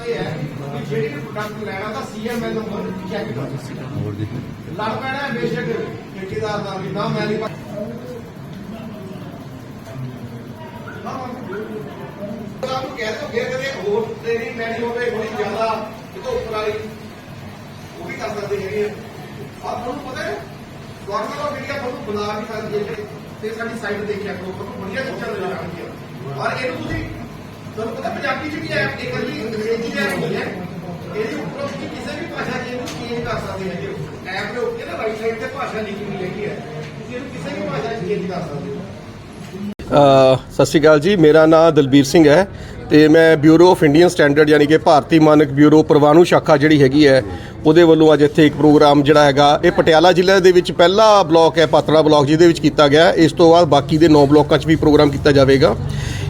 ਇਹ ਹੈ ਕਿ ਜਿਹੜੀ ਵੀ ਪ੍ਰੋਡਕਟ ਲੈਣਾ ਤਾਂ ਸੀਐਮਐਲ ਨੰਬਰ ਚੈੱਕ ਕਰੋ। ਹੋਰ ਜੀ। ਲੜ ਪੈਣਾ ਬੇਸ਼ੱਕ ਠੇਕੇਦਾਰ ਦਾ ਵੀ ਨਾ ਮੈਂ ਨਹੀਂ ਪਾ- ਨਾ, ਆਪ ਨੂੰ ਕਹਿ ਦਿਓ ਫਿਰ ਕਦੇ ਹੋਰ ਟ੍ਰੇਨਿੰਗ ਲੈਣੀ ਹੋਵੇ ਥੋੜੀ ਜ਼ਿਆਦਾ ਇਹ ਤੋਂ ਉੱਪਰ ਵਾਲੀ ਉਹ ਵੀ ਕਰ ਸਕਦੇ ਹੈਗੇ ਆ। ਆਪ ਤੁਹਾਨੂੰ ਪਤਾ ਹੈ ਆਫ ਇੰਡੀਆ ਤੁਹਾਨੂੰ ਬੁਲਾ ਵੀ ਸਕਦੀ ਕਿ ਤੇ ਸਾਡੀ ਸਾਈਟ ਦੇਖਿਆ ਕਰੋ ਤੁਹਾਨੂੰ ਵਧੀਆ ਚੀਜ਼ਾਂ ਨਜ਼ਰ ਆਉਣਗੀਆਂ ਔਰ ਇਹਨੂੰ ਤੁਸੀਂ ਤੁਹਾਨੂੰ ਪਤਾ ਪੰਜਾਬੀ ਚ ਹੈ, ਇਹ ਕੱਲੀ ਅੰਗਰੇਜ਼ੀ ਹੈ ਨਹੀਂ ਹੈ। ਇਹਦੇ ਉੱਪਰ ਤੁਸੀਂ ਕਿਸੇ ਵੀ ਭਾਸ਼ਾ 'ਚ ਇਹਨੂੰ ਚੇਂਜ ਕਰ ਸਕਦੇ ਹੈਗੇ ਐਪ ਦੇ ਉੱਤੇ ਨਾ ਰਾਈਟ ਸਾਈਡ ਤੇ ਭਾਸ਼ਾ ਲਿਖੀ ਹੋਈ ਹੈਗੀ ਹੈ। ਤੁਸੀਂ ਇਹਨੂੰ ਕਿਸੇ ਵੀ ਭਾਸ਼ਾ 'ਚ ਚੇਂਜ ਕਰ ਸਕਦੇ ਹੋ। ਸਤਿ ਸ਼੍ਰੀ ਅਕਾਲ ਜੀ। ਮੇਰਾ ਨਾਮ ਦਲਬੀਰ ਸਿੰਘ ਹੈ ਤੇ ਮੈਂ ਬਿਊਰੋ ਆਫ ਇੰਡੀਅਨ ਸਟੈਂਡਰਡ ਯਾਨੀ ਕਿ ਭਾਰਤੀ ਮਾਨਕ ਬਿਊਰੋ ਪ੍ਰਵਾਨੂ ਸ਼ਾਖਾ ਜਿਹੜੀ ਹੈਗੀ ਹੈ, ਉਹਦੇ ਵੱਲੋਂ ਅੱਜ ਇੱਥੇ ਇੱਕ ਪ੍ਰੋਗਰਾਮ ਜਿਹੜਾ ਹੈਗਾ, ਇਹ ਪਟਿਆਲਾ ਜ਼ਿਲ੍ਹੇ ਦੇ ਵਿੱਚ ਪਹਿਲਾ ਬਲਾਕ ਹੈ, ਪਾਤੜਾ ਬਲਾਕ, ਜਿਹਦੇ ਵਿੱਚ ਕੀਤਾ ਗਿਆ। ਇਸ ਤੋਂ ਬਾਅਦ ਬਾਕੀ ਦੇ 9 ਬਲਾਕਾਂ 'ਚ ਵੀ ਪ੍ਰੋਗਰਾਮ ਕੀਤਾ ਜਾਵੇਗਾ।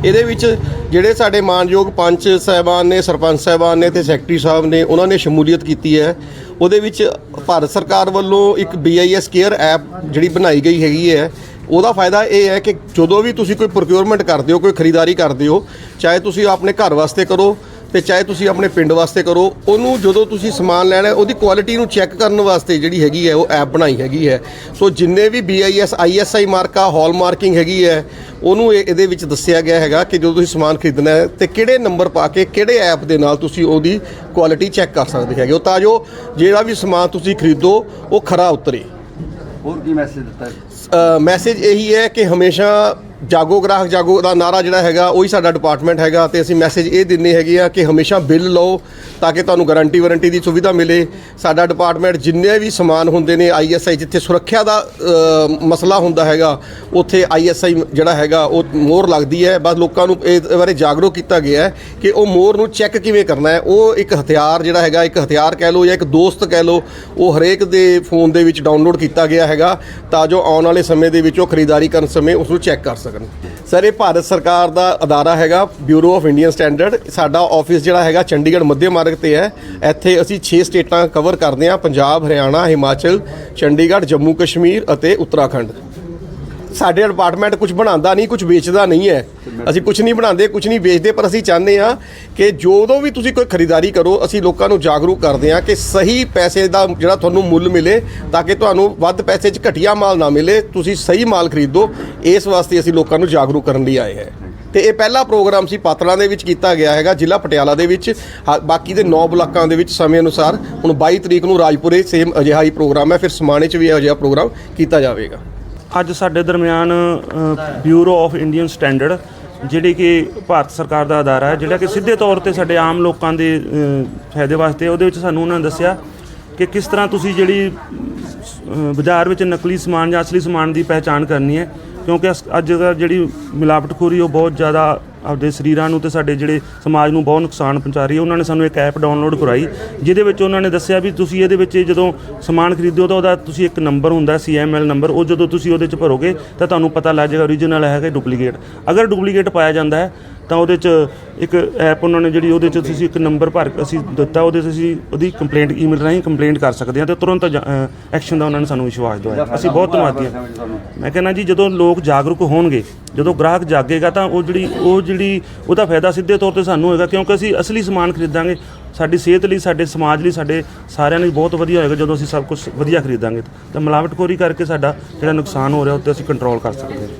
ਇਹਦੇ ਵਿੱਚ ਜਿਹੜੇ ਸਾਡੇ ਮਾਨਯੋਗ ਪੰਚ ਸਾਹਿਬਾਨ ਨੇ, ਸਰਪੰਚ ਸਾਹਿਬਾਨ ਨੇ ਤੇ ਸੈਕਟਰੀ ਸਾਹਿਬ ਨੇ, ਉਹਨਾਂ ਨੇ ਸ਼ਮੂਲੀਅਤ ਕੀਤੀ ਹੈ। ਉਹਦੇ ਵਿੱਚ ਭਾਰਤ ਸਰਕਾਰ ਵੱਲੋਂ ਇੱਕ BIS ਕੇਅਰ ਐਪ ਜਿਹੜੀ ਬਣਾਈ ਗਈ ਹੈਗੀ ਹੈ, ਉਹਦਾ ਫਾਇਦਾ ਇਹ ਹੈ ਕਿ ਜਦੋਂ ਵੀ ਤੁਸੀਂ ਕੋਈ ਪ੍ਰੋਕਿਉਰਮੈਂਟ ਕਰਦੇ ਹੋ, ਕੋਈ ਖਰੀਦਦਾਰੀ ਕਰਦੇ ਹੋ, ਚਾਹੇ ਤੁਸੀਂ ਆਪਣੇ ਘਰ ਵਾਸਤੇ ਕਰੋ ਤੇ ਚਾਹੇ ਤੁਸੀਂ ਆਪਣੇ ਪਿੰਡ ਵਾਸਤੇ ਕਰੋ ਉਹਨੂੰ ਜਦੋਂ ਤੁਸੀਂ ਸਮਾਨ ਲੈਣਾ ਉਹਦੀ ਕੁਆਲਿਟੀ ਨੂੰ ਚੈੱਕ ਕਰਨ ਵਾਸਤੇ ਜਿਹੜੀ ਹੈਗੀ ਹੈ ਉਹ ਐਪ ਬਣਾਈ ਹੈਗੀ ਹੈ। ਸੋ ਜਿੰਨੇ ਵੀ BIS ISI ਮਾਰਕਾ ਹਾਲ ਮਾਰਕਿੰਗ ਹੈਗੀ ਹੈ ਉਹਨੂੰ ਇਹ- ਇਹਦੇ ਵਿੱਚ ਦੱਸਿਆ ਗਿਆ ਹੈਗਾ ਕਿ ਜਦੋਂ ਤੁਸੀਂ ਸਮਾਨ ਖਰੀਦਣਾ ਹੈ ਤੇ ਕਿਹੜੇ ਨੰਬਰ ਪਾ ਕੇ ਕਿਹੜੇ ਐਪ ਦੇ ਨਾਲ ਤੁਸੀਂ ਉਹਦੀ ਕੁਆਲਿਟੀ ਚੈੱਕ ਕਰ ਸਕਦੇ ਹੈਗੇ ਹੋ। ਤਾਂ ਜੋ ਜਿਹੜਾ ਵੀ ਸਮਾਨ ਤੁਸੀਂ ਖਰੀਦੋ ਉਹ ਖਰਾ ਉਤਰੇ। ਹੋਰ ਕੀ ਮੈਸੇਜ ਦਿੱਤਾ ਹੈ? ਮੈਸੇਜ ਇਹੀ ਹੈ ਕਿ ਹਮੇਸ਼ਾ ਜਾਗੋ ਗ੍ਰਾਹਕ ਜਾਗੋ ਦਾ ਨਾਰਾ ਜਿਹੜਾ ਹੈਗਾ, ਉਹੀ ਸਾਡਾ ਡਿਪਾਰਟਮੈਂਟ ਹੈਗਾ ਤੇ ਅਸੀਂ ਮੈਸੇਜ ਇਹ ਦਿੰਨੇ ਹੈਗੇ ਆ ਕਿ ਹਮੇਸ਼ਾ ਬਿੱਲ ਲਓ ਤਾਂ ਕਿ ਤੁਹਾਨੂੰ ਗਾਰੰਟੀ ਵਾਰੰਟੀ ਦੀ ਸੁਵਿਧਾ ਮਿਲੇ। ਸਾਡਾ ਡਿਪਾਰਟਮੈਂਟ ਜਿੰਨੇ ਵੀ ਸਮਾਨ ਹੁੰਦੇ ਨੇ ਆਈਐਸਆਈ ਜਿੱਥੇ ਸੁਰੱਖਿਆ ਦਾ ਮਸਲਾ ਹੁੰਦਾ ਹੈਗਾ, ਉੱਥੇ ਆਈਐਸਆਈ ਜਿਹੜਾ ਹੈਗਾ, ਉਹ ਮੋਹਰ ਲੱਗਦੀ ਹੈ। ਬਸ ਲੋਕਾਂ ਨੂੰ ਇਹ ਬਾਰੇ ਜਾਗਰੂਕ ਕੀਤਾ ਗਿਆ ਹੈ ਕਿ ਉਹ ਮੋਹਰ ਨੂੰ ਚੈੱਕ ਕਿਵੇਂ ਕਰਨਾ ਹੈ। ਉਹ ਇੱਕ ਹਥਿਆਰ ਜਿਹੜਾ ਹੈਗਾ, ਇੱਕ ਹਥਿਆਰ ਕਹਿ ਲਓ ਜਾਂ ਇੱਕ ਦੋਸਤ ਕਹਿ ਲਓ, ਉਹ ਹਰੇਕ ਦੇ ਫੋਨ ਦੇ ਵਿੱਚ ਡਾਊਨਲੋਡ ਕੀਤਾ ਗਿਆ ਹੈਗਾ ਤਾਂ ਜੋ ਆਉਣ ਵਾਲੇ ਸਮੇਂ ਦੇ ਵਿੱਚ ਉਹ ਖਰੀਦਦਾਰੀ ਕਰਨ ਸਮੇਂ ਉਸ ਨੂੰ ਚੈੱਕ ਕਰ ਸਕਣ। ਸਰ, ਇਹ ਭਾਰਤ ਸਰਕਾਰ ਦਾ ਅਦਾਰਾ ਹੈਗਾ ਬਿਊਰੋ ਆਫ ਇੰਡੀਅਨ ਸਟੈਂਡਰਡ ਸਾਡਾ ਆਫਿਸ ਜਿਹੜਾ ਹੈਗਾ ਚੰਡੀਗੜ੍ਹ ਮੱਧਿਆ ਮਾਰਗ ਤੇ ਹੈ। ਇੱਥੇ ਅਸੀਂ 6 ਸਟੇਟਾਂ ਕਵਰ ਕਰਦੇ ਹਾਂ, ਪੰਜਾਬ, ਹਰਿਆਣਾ, ਹਿਮਾਚਲ, ਚੰਡੀਗੜ੍ਹ, ਜੰਮੂ, ਕਸ਼ਮੀਰ ਅਤੇ ਉੱਤਰਾਖੰਡ। ਸਾਡੇ ਡਿਪਾਰਟਮੈਂਟ ਕੁਝ ਬਣਾਉਂਦਾ ਨਹੀਂ ਕੁਝ ਵੇਚਦਾ ਨਹੀਂ ਹੈ। ਅਸੀਂ ਕੁਝ ਨਹੀਂ ਬਣਾਉਂਦੇ ਕੁਝ ਨਹੀਂ ਵੇਚਦੇ, ਪਰ ਅਸੀਂ ਚਾਹੁੰਦੇ ਹਾਂ ਕਿ ਜਦੋਂ ਵੀ ਤੁਸੀਂ ਕੋਈ ਖਰੀਦਦਾਰੀ ਕਰੋ, ਅਸੀਂ ਲੋਕਾਂ ਨੂੰ ਜਾਗਰੂਕ ਕਰਦੇ ਹਾਂ ਕਿ ਸਹੀ ਪੈਸੇ ਦਾ ਜਿਹੜਾ ਤੁਹਾਨੂੰ ਮੁੱਲ ਮਿਲੇ ਤਾਂ ਕਿ ਤੁਹਾਨੂੰ ਵੱਧ ਪੈਸੇ 'ਚ ਘਟੀਆ ਮਾਲ ਨਾ ਮਿਲੇ, ਤੁਸੀਂ ਸਹੀ ਮਾਲ ਖਰੀਦੋ। ਇਸ ਵਾਸਤੇ ਅਸੀਂ ਲੋਕਾਂ ਨੂੰ ਜਾਗਰੂਕ ਕਰਨ ਲਈ ਆਏ ਹੈ। ਤੇ ਇਹ ਪਹਿਲਾ ਪ੍ਰੋਗਰਾਮ ਸੀ ਪਾਤਲਾ ਦੇ ਵਿੱਚ ਕੀਤਾ ਗਿਆ ਹੈਗਾ, ਜ਼ਿਲ੍ਹਾ ਪਟਿਆਲਾ ਦੇ ਵਿੱਚ। ਹਾ- ਬਾਕੀ ਦੇ 9 ਬਲਾਕਾਂ ਦੇ ਵਿੱਚ ਸਮੇਂ ਅਨੁਸਾਰ ਹੁਣ 22 ਤਰੀਕ ਨੂੰ ਰਾਜਪੁਰੇ ਸੇਮ ਅਜਿਹਾ ਹੀ ਪ੍ਰੋਗਰਾਮ ਹੈ, ਫਿਰ ਸਮਾਣੇ 'ਚ ਵੀ ਅਜਿਹਾ ਪ੍ਰੋਗਰਾਮ ਕੀਤਾ ਜਾਵੇਗਾ। ਅੱਜ ਸਾਡੇ ਦਰਮਿਆਨ ਬਿਊਰੋ ਆਫ ਇੰਡੀਅਨ ਸਟੈਂਡਰਡ ਜਿਹੜੀ ਕਿ ਭਾਰਤ ਸਰਕਾਰ ਦਾ ਅਦਾਰਾ ਹੈ, ਜਿਹੜਾ ਕਿ ਸਿੱਧੇ ਤੌਰ ਤੇ ਸਾਡੇ ਆਮ ਲੋਕਾਂ ਦੇ ਫਾਇਦੇ ਵਾਸਤੇ ਉਹਦੇ ਵਿੱਚ ਸਾਨੂੰ ਉਹਨਾਂ ਨੇ ਦੱਸਿਆ ਕਿ ਕਿਸ ਤਰ੍ਹਾਂ ਤੁਸੀਂ ਜਿਹੜੀ ਬਾਜ਼ਾਰ ਵਿੱਚ ਨਕਲੀ ਸਮਾਨ ਜਾਂ ਅਸਲੀ ਸਮਾਨ ਦੀ ਪਹਿਚਾਣ ਕਰਨੀ ਹੈ, ਕਿਉਂਕਿ ਅਸ- ਅੱਜ ਦਾ ਜਿਹੜੀ ਮਿਲਾਵਟਖੋਰੀ, ਉਹ ਬਹੁਤ ਜ਼ਿਆਦਾ ਆਪਦੇ ਸਰੀਰਾਂ ਨੂੰ ਤੇ ਸਾਡੇ ਜਿਹੜੇ ਸਮਾਜ ਨੂੰ ਬਹੁਤ ਨੁਕਸਾਨ ਪਹੁੰਚਾ ਰਹੀ ਹੈ। ਉਹਨਾਂ ਨੇ ਸਾਨੂੰ ਇੱਕ ਐਪ ਡਾਊਨਲੋਡ ਕਰਾਈ, ਜਿਹਦੇ ਵਿੱਚ ਉਹਨਾਂ ਨੇ ਦੱਸਿਆ ਵੀ ਤੁਸੀਂ ਇਹਦੇ ਵਿੱਚ ਜਦੋਂ ਸਮਾਨ ਖਰੀਦਿਓ ਤਾਂ ਉਹਦਾ ਤੁਸੀਂ ਇੱਕ ਨੰਬਰ ਹੁੰਦਾ ਸੀਐਮਐਲ ਨੰਬਰ, ਉਹ ਜਦੋਂ ਤੁਸੀਂ ਉਹਦੇ 'ਚ ਭਰੋਗੇ ਤਾਂ ਤੁਹਾਨੂੰ ਪਤਾ ਲੱਗ ਜਾਏਗਾ ਓਰੀਜਨਲ ਹੈ ਕਿ ਡੁਪਲੀਕੇਟ ਅਗਰ ਡੁਪਲੀਕੇਟ ਪਾਇਆ ਜਾਂਦਾ ਹੈ ਤਾਂ ਉਹਦੇ 'ਚ ਇੱਕ ਐਪ ਉਹਨਾਂ ਨੇ ਜਿਹੜੀ ਉਹਦੇ 'ਚ ਤੁਸੀਂ ਇੱਕ ਨੰਬਰ ਭਰ ਕੇ ਅਸੀਂ ਦਿੱਤਾ ਉਹਦੇ 'ਚ ਅਸੀਂ ਉਹਦੀ ਕੰਪਲੇਂਟ ਈਮੇਲ ਰਾਹੀਂ ਕੰਪਲੇਂਟ ਕਰ ਸਕਦੇ ਹਾਂ ਤੇ ਤੁਰੰਤ ਐਕਸ਼ਨ ਦਾ ਉਹਨਾਂ ਨੇ ਸਾਨੂੰ ਵਿਸ਼ਵਾਸ ਦਵਾਇਆ। ਅਸੀਂ ਬਹੁਤ ਧੰਨਵਾਦੀ ਹਾਂ। ਮੈਂ ਕਹਿੰਦਾ ਜੀ ਜਦੋਂ ਲੋਕ ਜਾਗਰੂਕ ਹੋਣਗੇ ਜਦੋਂ ਗ੍ਰਾਹਕ ਜਾਗੇਗਾ ਤਾਂ ਉਹ ਜਿਹੜੀ ਉਹ ਜਿਹੜੀ ਉਹਦਾ ਫਾਇਦਾ ਸਿੱਧੇ ਤੌਰ ਤੇ ਸਾਨੂੰ ਹੋਏਗਾ ਕਿਉਂਕਿ ਅਸੀਂ ਅਸਲੀ ਸਮਾਨ ਖਰੀਦਾਂਗੇ। ਸਾਡੀ ਸਿਹਤ ਲਈ ਸਾਡੇ ਸਮਾਜ ਲਈ ਸਾਡੇ ਸਾਰਿਆਂ ਲਈ ਬਹੁਤ ਵਧੀਆ ਹੋਏਗਾ ਜਦੋਂ ਅਸੀਂ ਸਭ ਕੁਝ ਵਧੀਆ ਖਰੀਦਾਂਗੇ। ਤਾਂ ਮਿਲਾਵਟਖੋਰੀ ਕਰਕੇ ਸਾਡਾ ਜਿਹੜਾ ਨੁਕਸਾਨ ਹੋ ਰਿਹਾ ਉਹ ਤੇ ਅਸੀਂ ਕੰਟਰੋਲ ਕਰ ਸਕਦੇ ਹਾਂ।